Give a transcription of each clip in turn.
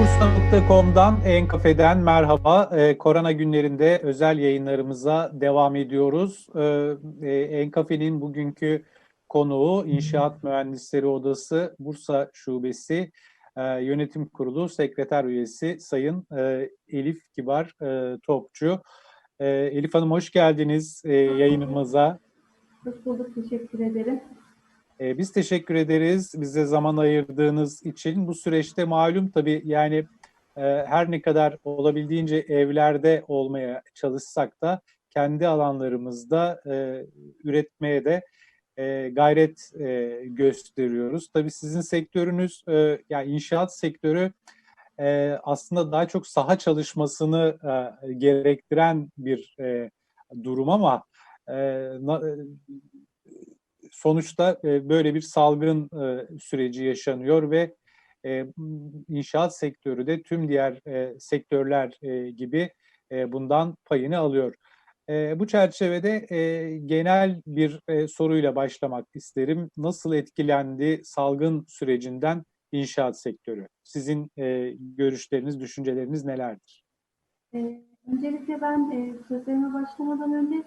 Bursa.com'dan Enkafe'den merhaba. Ee, korona günlerinde özel yayınlarımıza devam ediyoruz. Ee, e, Enkafe'nin bugünkü konuğu İnşaat Mühendisleri Odası Bursa Şubesi e, Yönetim Kurulu Sekreter Üyesi Sayın e, Elif Kibar e, Topçu. E, Elif Hanım hoş geldiniz e, yayınımıza. Hoş bulduk, teşekkür ederim. E, biz teşekkür ederiz bize zaman ayırdığınız için. Bu süreçte malum tabii yani e, her ne kadar olabildiğince evlerde olmaya çalışsak da kendi alanlarımızda e, üretmeye de e, gayret e, gösteriyoruz. Tabii sizin sektörünüz, e, yani inşaat sektörü e, aslında daha çok saha çalışmasını e, gerektiren bir e, durum ama e, na, sonuçta e, böyle bir salgın e, süreci yaşanıyor ve e, inşaat sektörü de tüm diğer sektörler gibi bundan payını alıyor. Bu çerçevede genel bir soruyla başlamak isterim. Nasıl etkilendi salgın sürecinden inşaat sektörü? Sizin görüşleriniz, düşünceleriniz nelerdir? E, öncelikle ben e, sözlerime başlamadan önce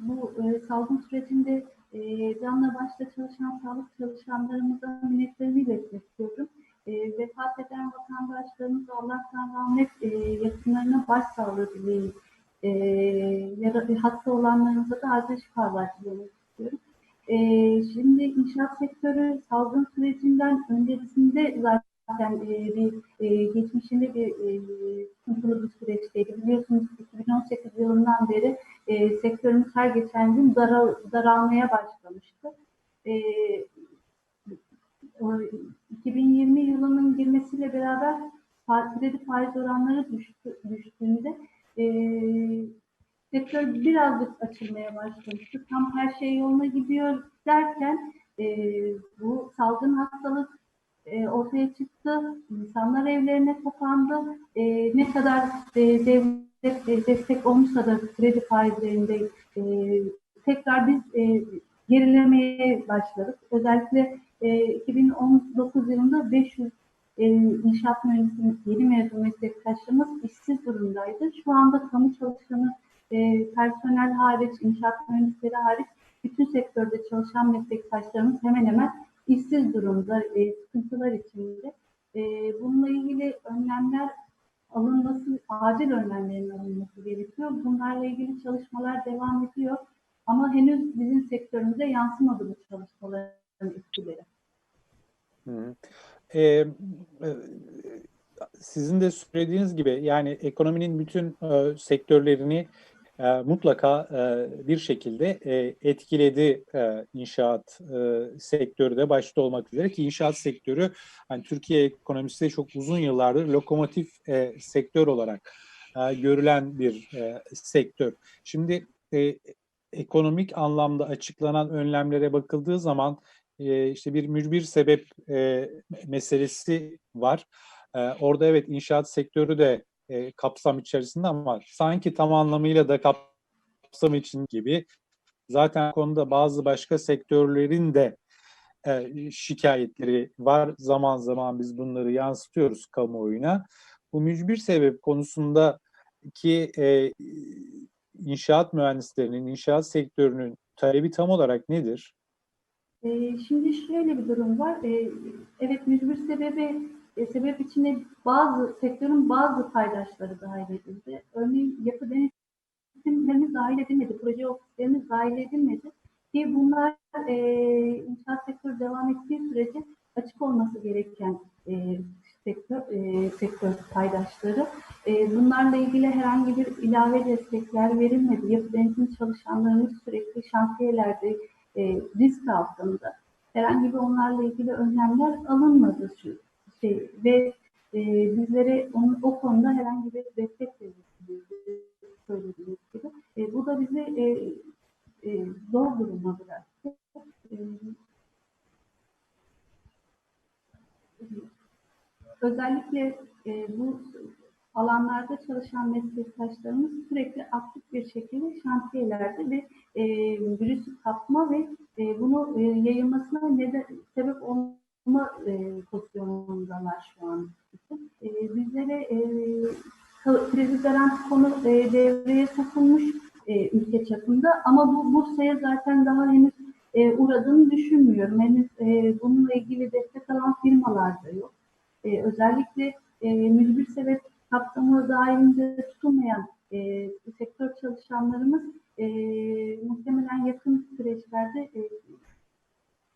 bu e, salgın sürecinde e, canla başla çalışan sağlık çalışanlarımıza minnetlerimi iletmek istiyorum. E, vefat eden vatandaşlarımız Allah'tan rahmet e, yakınlarına başsağlığı dileği e, yara, hasta olanlarımıza da acil şifalar dilemek istiyorum. E, şimdi inşaat sektörü salgın sürecinden öncesinde zaten e, bir e, geçmişinde bir e, sıkıntılı bir süreçteydi. Biliyorsunuz 2018 yılından beri e, sektörümüz her geçen gün daral, daralmaya başlamıştı. E, 2020 yılının girmesiyle beraber kredi faiz oranları düştü, düştüğünde e, sektör birazcık açılmaya başlamıştı. Tam her şey yoluna gidiyor derken e, bu salgın hastalık e, ortaya çıktı. İnsanlar evlerine kapandı. E, ne kadar e, devlet destek olmuşsa da kredi faizlerinde tekrar biz gerilemeye başladık. Özellikle e, 2019 yılında 500 e, inşaat mühendisi yeni mezun meslektaşlarımız işsiz durumdaydı. Şu anda kamu çalışanı personel hariç, inşaat mühendisleri hariç bütün sektörde çalışan meslektaşlarımız hemen hemen işsiz durumda, e, sıkıntılar içinde. E, bununla ilgili önlemler alınması, acil önlemlerin alınması gerekiyor. Bunlarla ilgili çalışmalar devam ediyor. Ama henüz bizim sektörümüze yansımadı bu çalışmaların etkileri. Hı. Ee, sizin de söylediğiniz gibi yani ekonominin bütün e, sektörlerini e, mutlaka e, bir şekilde e, etkiledi e, inşaat e, sektörü de başta olmak üzere ki inşaat sektörü hani Türkiye ekonomisi de çok uzun yıllardır lokomotif e, sektör olarak e, görülen bir e, sektör. Şimdi e, ekonomik anlamda açıklanan önlemlere bakıldığı zaman e, işte bir mücbir sebep e, meselesi var. E, orada evet inşaat sektörü de e, kapsam içerisinde ama sanki tam anlamıyla da kapsam için gibi zaten konuda bazı başka sektörlerin de e, şikayetleri var. Zaman zaman biz bunları yansıtıyoruz kamuoyuna. Bu mücbir sebep konusunda ki e, inşaat mühendislerinin, inşaat sektörünün talebi tam olarak nedir? E, şimdi şöyle bir durum var. E, evet mücbir sebebi e, sebep içinde bazı sektörün bazı paydaşları dahil edildi. Örneğin yapı denetimlerimiz dahil edilmedi, proje ofislerimiz dahil edilmedi. Ki bunlar e, inşaat sektörü devam ettiği sürece açık olması gereken e, sektör, e, sektör paydaşları. E, bunlarla ilgili herhangi bir ilave destekler verilmedi. Yapı denetim çalışanlarımız sürekli şantiyelerde e, risk altında. Herhangi bir onlarla ilgili önlemler alınmadı şu şey ve e, bizlere onun, o konuda herhangi bir destek verilmedi söylediğiniz gibi. E, bu da bizi e, e, zor duruma bıraktı. E, özellikle e, bu alanlarda çalışan meslektaşlarımız sürekli aktif bir şekilde şantiyelerde ve e, virüsü kapma ve e, bunu e, yayılmasına neden sebep olma alma e, pozisyonundalar şu an. E, bizlere e, kredi garanti konu e, devreye sokulmuş e, ülke çapında ama bu Bursa'ya zaten daha henüz e, uğradığını düşünmüyorum. Henüz e, bununla ilgili destek alan firmalar da yok. E, özellikle e, mücbir sebep kapsamı dahilinde tutulmayan e, sektör çalışanlarımız e, muhtemelen yakın süreçlerde e,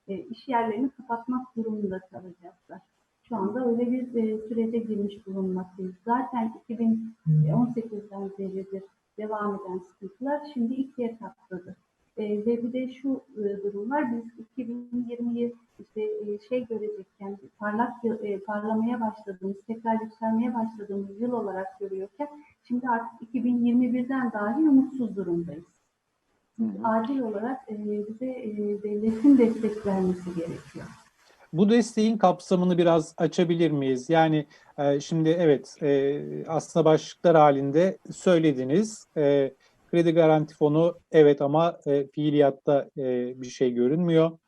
e, yerlerini kapatmak durumunda kalacaklar. Şu anda öyle bir e, sürece girmiş bulunmaktayız. Zaten 2018'den beridir devam eden sıkıntılar şimdi ikiye katladı. E, ve bir de şu e, durum var. Biz 2020'yi işte e, şey görecekken parlak e, parlamaya başladığımız, tekrar yükselmeye başladığımız yıl olarak görüyorken şimdi artık 2021'den dahi umutsuz durumdayız. Acil olarak e, bize e, devletin destek vermesi gerekiyor. Bu desteğin kapsamını biraz açabilir miyiz? Yani e, şimdi evet e, aslında başlıklar halinde söylediniz. E, kredi garanti fonu evet ama e, fiiliyatta e, bir şey görünmüyor.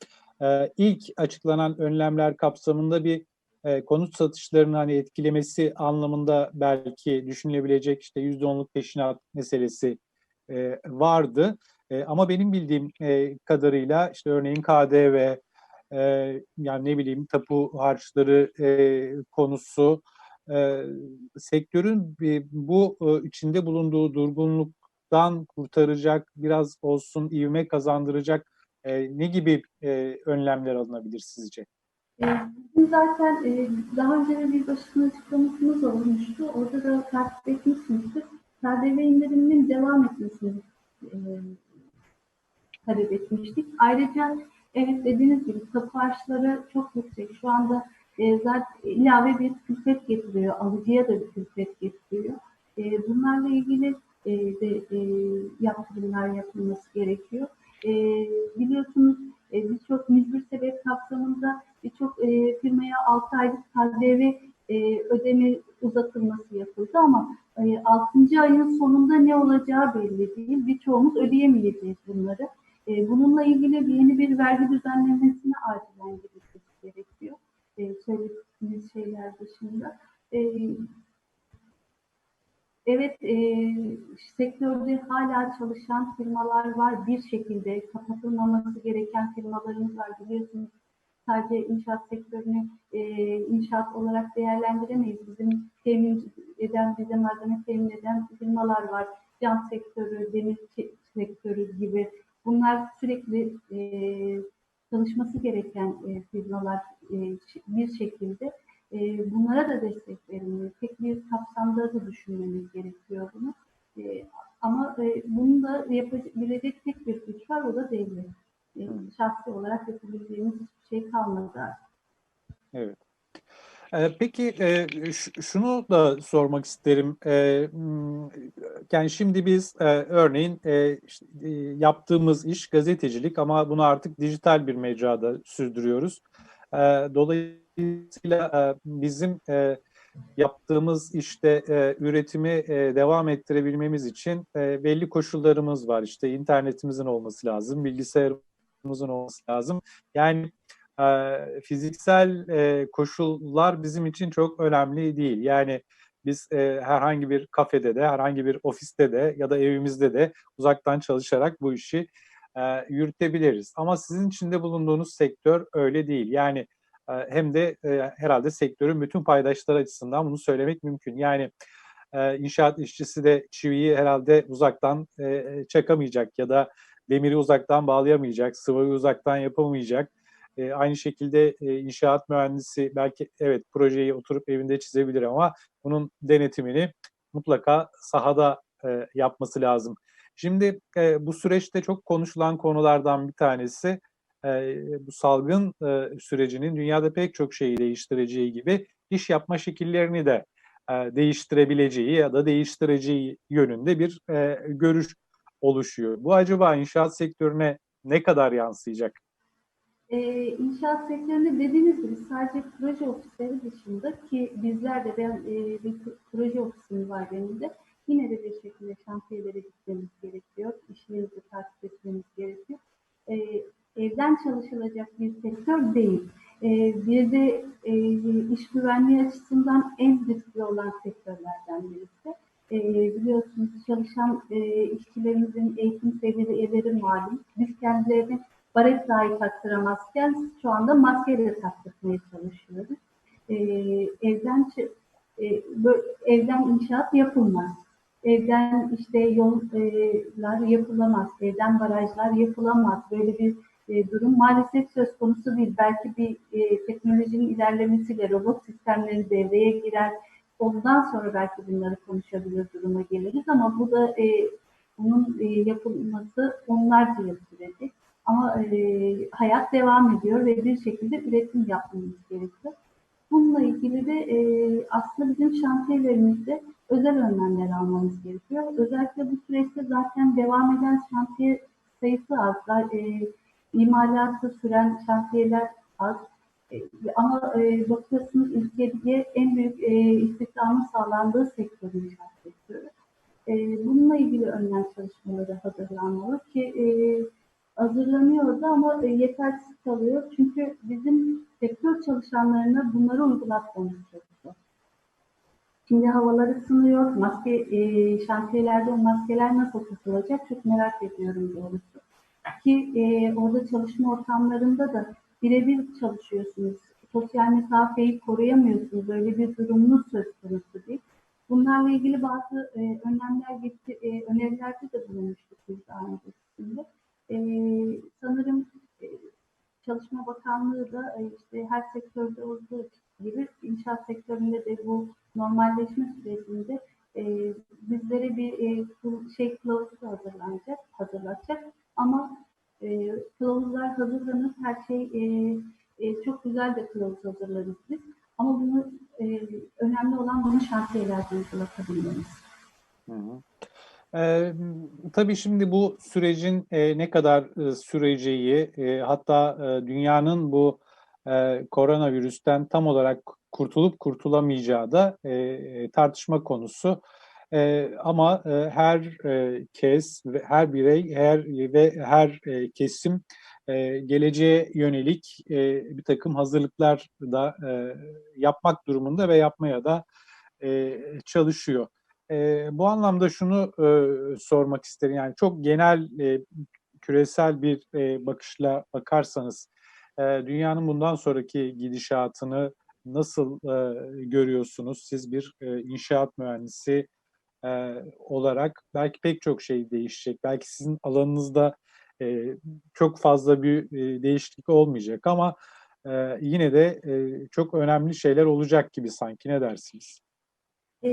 E, ilk açıklanan önlemler kapsamında bir e, konut satışlarını hani etkilemesi anlamında belki düşünülebilecek işte %10'luk peşinat meselesi e, vardı. E, ama benim bildiğim e, kadarıyla işte örneğin KDV, e, yani ne bileyim tapu harçları e, konusu e, sektörün e, bu e, içinde bulunduğu durgunluktan kurtaracak biraz olsun ivme kazandıracak e, ne gibi e, önlemler alınabilir sizce? E, Bizim zaten e, daha önce de bir basın açıklamasımız olmuştu. Orada da takip etmişsinizdir. KDV indiriminin devam etmesini e, talep etmiştik. Ayrıca evet dediğiniz gibi tapu harçları çok yüksek. Şu anda e, zaten ilave bir külfet getiriyor. Alıcıya da bir külfet getiriyor. E, bunlarla ilgili e, de e, yaptırımlar yapılması gerekiyor. E, biliyorsunuz e, birçok mücbir sebep kapsamında birçok e, firmaya 6 aylık KDV e, ödeme uzatılması yapıldı ama e, 6. ayın sonunda ne olacağı belli değil. Birçoğumuz ödeyemeyeceğiz bunları. E, bununla ilgili bir yeni bir vergi düzenlemesine acilen gidilmesi gerekiyor. E, söylediğiniz şeyler dışında. E, evet, e, sektörde hala çalışan firmalar var. Bir şekilde kapatılmaması gereken firmalarımız var. Biliyorsunuz sadece inşaat sektörünü e, inşaat olarak değerlendiremeyiz. Bizim temin eden, bize malzeme temin eden firmalar var. Cam sektörü, demir sektörü gibi. Bunlar sürekli e, çalışması gereken e, firmalar e, bir şekilde. E, bunlara da destek verilmeli. Tek bir kapsamda da düşünmemiz gerekiyor bunu. E, ama e, bunu da yapabilecek tek bir güç var, o da devlet. E, şahsi olarak yapabileceğimiz hiçbir şey kalmadı artık. Evet. Ee, Peki e, şunu da sormak isterim. Ee, hmm, Yani şimdi biz e, örneğin e, yaptığımız iş gazetecilik ama bunu artık dijital bir mecrada sürdürüyoruz. Ee, Dolayısıyla bizim yaptığımız işte üretimi devam ettirebilmemiz için belli koşullarımız var. İşte internetimizin olması lazım, bilgisayarımızın olması lazım. Yani fiziksel koşullar bizim için çok önemli değil. Yani biz herhangi bir kafede de, herhangi bir ofiste de ya da evimizde de uzaktan çalışarak bu işi yürütebiliriz. Ama sizin içinde bulunduğunuz sektör öyle değil. Yani hem de herhalde sektörün bütün paydaşları açısından bunu söylemek mümkün. Yani inşaat işçisi de çiviyi herhalde uzaktan çakamayacak ya da demiri uzaktan bağlayamayacak, sıvayı uzaktan yapamayacak. E, aynı şekilde e, inşaat mühendisi belki evet projeyi oturup evinde çizebilir ama bunun denetimini mutlaka sahada e, yapması lazım. Şimdi e, bu süreçte çok konuşulan konulardan bir tanesi e, bu salgın e, sürecinin dünyada pek çok şeyi değiştireceği gibi iş yapma şekillerini de e, değiştirebileceği ya da değiştireceği yönünde bir e, görüş oluşuyor. Bu acaba inşaat sektörüne ne kadar yansıyacak? Ee, inşaat sektöründe dediğiniz gibi sadece proje ofisleri dışında ki bizler de ben e, bir proje ofisim var benim de yine de bir şekilde şantiyelere gitmemiz gerekiyor. İşlerimizi takip etmemiz gerekiyor. Ee, evden çalışılacak bir sektör değil. E, bir de e, iş güvenliği açısından en riskli olan sektörlerden birisi. E, biliyorsunuz çalışan e, işçilerimizin eğitim seviyeleri malum. Biz kendilerini baret dahi taktıramazken şu anda maskeyle taktırmaya çalışıyoruz. E, evden e, evden inşaat yapılmaz. Evden işte yollar yapılamaz, evden barajlar yapılamaz. Böyle bir e, durum maalesef söz konusu değil. Belki bir e, teknolojinin ilerlemesiyle robot sistemleri devreye girer. Ondan sonra belki bunları konuşabilir duruma geliriz ama bu da e, bunun e, yapılması onlarca yıl sürecek. Ama e, hayat devam ediyor ve bir şekilde üretim yapmamız gerekiyor. Bununla ilgili de e, aslında bizim şantiyelerimizde özel önlemler almamız gerekiyor. Özellikle bu süreçte zaten devam eden şantiye sayısı az. E, imalatı süren şantiyeler az. E, ama e, bakıyorsunuz ülkede en büyük e, istihdamın sağlandığı sektör inşaat sektörü. E, bununla ilgili önlem çalışmaları hazırlanmalı ki e, hazırlanıyordu ama e, yetersiz kalıyor. Çünkü bizim sektör çalışanlarına bunları uygulatmamız çok zor. Şimdi havalar ısınıyor. Maske, e, şantiyelerde o maskeler nasıl tutulacak çok merak ediyorum doğrusu. Ki e, orada çalışma ortamlarında da birebir çalışıyorsunuz. Sosyal mesafeyi koruyamıyorsunuz. Öyle bir durumunuz söz konusu değil. Bunlarla ilgili bazı e, önlemler, e, önerilerde de bulunmuştuk biz daha öncesinde. E, sanırım e, Çalışma Bakanlığı da e, işte her sektörde olduğu gibi inşaat sektöründe de bu normalleşme sürecinde e, bizlere bir e, şey kılavuzu hazırlanacak, hazırlanacak. Ama e, kılavuzlar hazırlanır, her şey e, e, çok güzel de kılavuz hazırlarız biz. Ama bunu e, önemli olan bunu şantiyelerde uygulatabilmemiz. Hı hı. E, tabii şimdi bu sürecin e, ne kadar e, süreceği, e, hatta e, dünyanın bu e, koronavirüsten tam olarak kurtulup kurtulamayacağı da e, tartışma konusu. E, ama e, her e, kez her birey, her ve her e, kesim e, geleceğe yönelik e, bir takım hazırlıklar da e, yapmak durumunda ve yapmaya da e, çalışıyor. E, bu anlamda şunu e, sormak isterim. Yani çok genel, e, küresel bir e, bakışla bakarsanız, e, dünyanın bundan sonraki gidişatını nasıl e, görüyorsunuz? Siz bir e, inşaat mühendisi e, olarak belki pek çok şey değişecek. Belki sizin alanınızda e, çok fazla bir e, değişiklik olmayacak ama e, yine de e, çok önemli şeyler olacak gibi sanki. Ne dersiniz? E,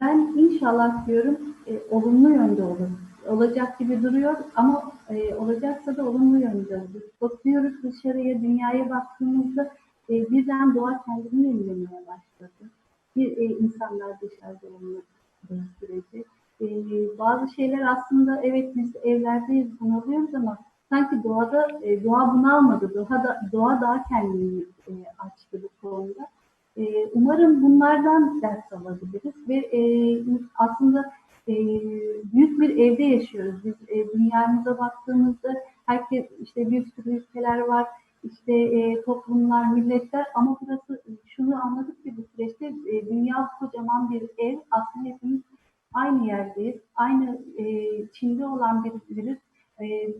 ben inşallah diyorum e, olumlu yönde olur. Olacak gibi duruyor ama e, olacaksa da olumlu yönde olur. Bakıyoruz dışarıya, dünyaya baktığımızda e, birden doğa kendini yenilemeye başladı. Bir e, insanlar dışarıda olmadığı sürece. E, bazı şeyler aslında evet biz evlerdeyiz bunalıyoruz ama sanki doğada e, doğa bunalmadı. Doğa, da, doğa daha kendini e, açtı bu konuda. E, umarım bunlardan ders alabiliriz ve e, aslında e, büyük bir evde yaşıyoruz. Biz e, dünyamıza baktığımızda herkes işte bir sürü ülkeler var, işte toplumlar, milletler ama burası şunu anladık ki bu süreçte e, dünya kocaman bir ev. Aslında hepimiz aynı yerdeyiz. Aynı e, Çin'de olan bir virüs e,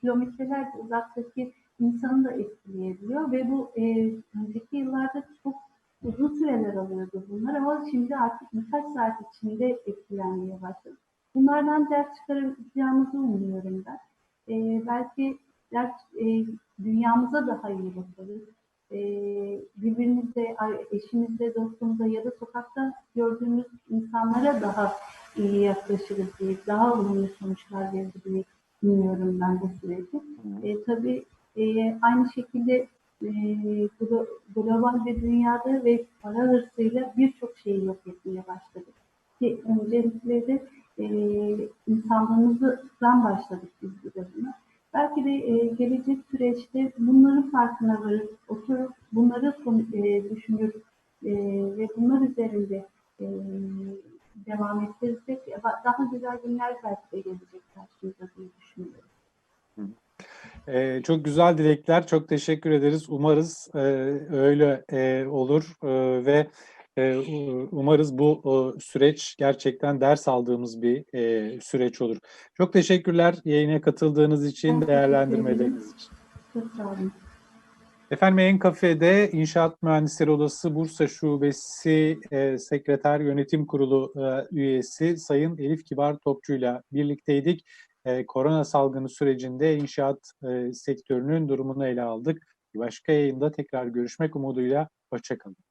kilometrelerce uzaktaki insanı da etkileyebiliyor ve bu e, önceki yıllarda çok uzun süreler alıyordu bunlar ama şimdi artık birkaç saat içinde etkilenmeye başladı. Bunlardan ders çıkaracağımızı umuyorum ben. E, belki ders, e, dünyamıza daha iyi bakarız. E, birbirimize, eşimize, dostumuza ya da sokakta gördüğümüz insanlara daha iyi yaklaşırız diye, daha olumlu sonuçlar verir diye umuyorum ben bu süreci. E, tabii e, aynı şekilde e, global bir dünyada ve para hırsıyla birçok şeyi yok etmeye başladık. Ki öncelikle de e, insanlığımızdan başladık biz bu buna. Belki de e, gelecek süreçte bunların farkına varıp oturup bunları e, düşünür e, ve bunlar üzerinde e, devam ettirirsek daha güzel günler belki de gelecek karşımıza diye. Ee, çok güzel dilekler. Çok teşekkür ederiz. Umarız e, öyle e, olur e, ve e, umarız bu e, süreç gerçekten ders aldığımız bir e, süreç olur. Çok teşekkürler yayına katıldığınız için, değerlendirmeleriniz için. Çok sağ olun. Efendim En Kafe'de İnşaat Mühendisleri Odası Bursa Şubesi e, Sekreter Yönetim Kurulu e, üyesi Sayın Elif Kibar Topçu'yla birlikteydik. E, korona salgını sürecinde inşaat e, sektörünün durumunu ele aldık. Bir başka yayında tekrar görüşmek umuduyla. Hoşçakalın.